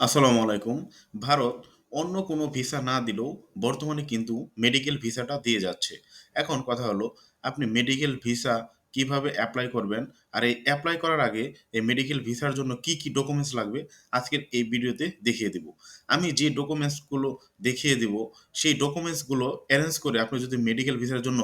আসসালামু আলাইকুম। ভারত অন্য কোনো ভিসা না দিলেও বর্তমানে কিন্তু মেডিকেল ভিসাটা দিয়ে যাচ্ছে। এখন কথা হলো আপনি মেডিকেল ভিসা কীভাবে অ্যাপ্লাই করবেন? আর এই অ্যাপ্লাই করার আগে এই মেডিকেল ভিসার জন্য কি, কি ডকুমেন্টস লাগবে আজকের এই ভিডিওতে দেখিয়ে দিব। আমি যে ডকুমেন্টসগুলো দেখিয়ে দিব সেই ডকুমেন্টসগুলো অ্যারেঞ্জ করে আপনি যদি মেডিকেল ভিসার জন্য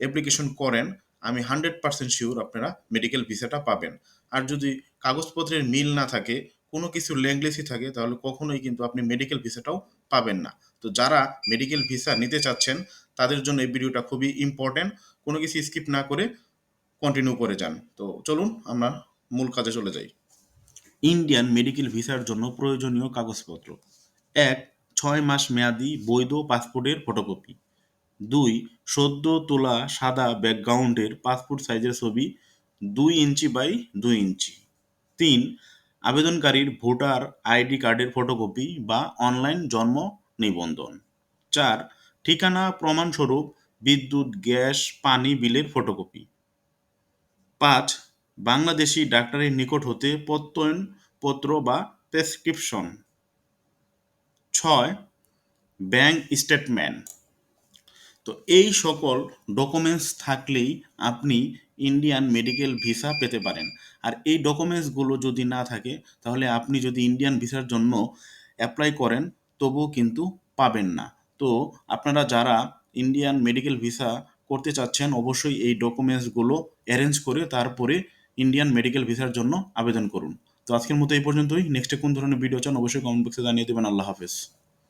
অ্যাপ্লিকেশন করেন আমি 100% শিওর আপনারা মেডিকেল ভিসাটা পাবেন। আর যদি কাগজপত্রের মিল না থাকে কোনো কিছু ল্যাঙ্গুয়েজই থাকে, তাহলে কখনোই কিন্তু আপনি মেডিকেল ভিসাটাও পাবেন না। তো যারা মেডিকেল ভিসা নিতে চাচ্ছেন, তাদের জন্য এই ভিডিওটা খুবই ইম্পর্টেন্ট। কোনো কিছু স্কিপ না করে কন্টিনিউ করে যান। তো চলুন, আমরা মূল কাজে চলে যাই। ইন্ডিয়ান মেডিকেল ভিসার জন্য প্রয়োজনীয় কাগজপত্র এক, ছয় মাস মেয়াদি বৈধ পাসপোর্টের ফটোকপি দুই, সদ্য তোলা সাদা ব্যাকগ্রাউন্ডের পাসপোর্ট সাইজের ছবি দুই ইঞ্চি বাই দুই ইঞ্চি তিন আবেদনকারীর ভোটার আইডি কার্ডের ফটোকপি বা অনলাইন জন্ম নিবন্ধন। চার, ঠিকানা প্রমাণস্বরূপ বিদ্যুৎ, গ্যাস, পানি বিলের ফটোকপি। পাঁচ, বাংলাদেশি ডাক্তারের নিকট হতে প্রত্যয়নপত্র বা প্রেসক্রিপশন। ছয়, ব্যাংক স্টেটমেন্ট। তো এই সকল ডকুমেন্টস থাকলেই আপনি ইন্ডিয়ান মেডিকেল ভিসা পেতে পারেন। আর এই ডকুমেন্টসগুলো যদি না থাকে, তাহলে আপনি যদি ইন্ডিয়ান ভিসার জন্য অ্যাপ্লাই করেন, তবুও কিন্তু পাবেন না। তো আপনারা যারা ইন্ডিয়ান মেডিকেল ভিসা করতে চাচ্ছেন, অবশ্যই এই ডকুমেন্টসগুলো অ্যারেঞ্জ করে তারপরে ইন্ডিয়ান মেডিকেল ভিসার জন্য আবেদন করুন। তো আজকের মতো এই পর্যন্তই। নেক্সটে কোন ধরনের ভিডিও চান, অবশ্যই কমেন্ট বক্সে জানিয়ে দেবেন। আল্লাহ হাফেজ।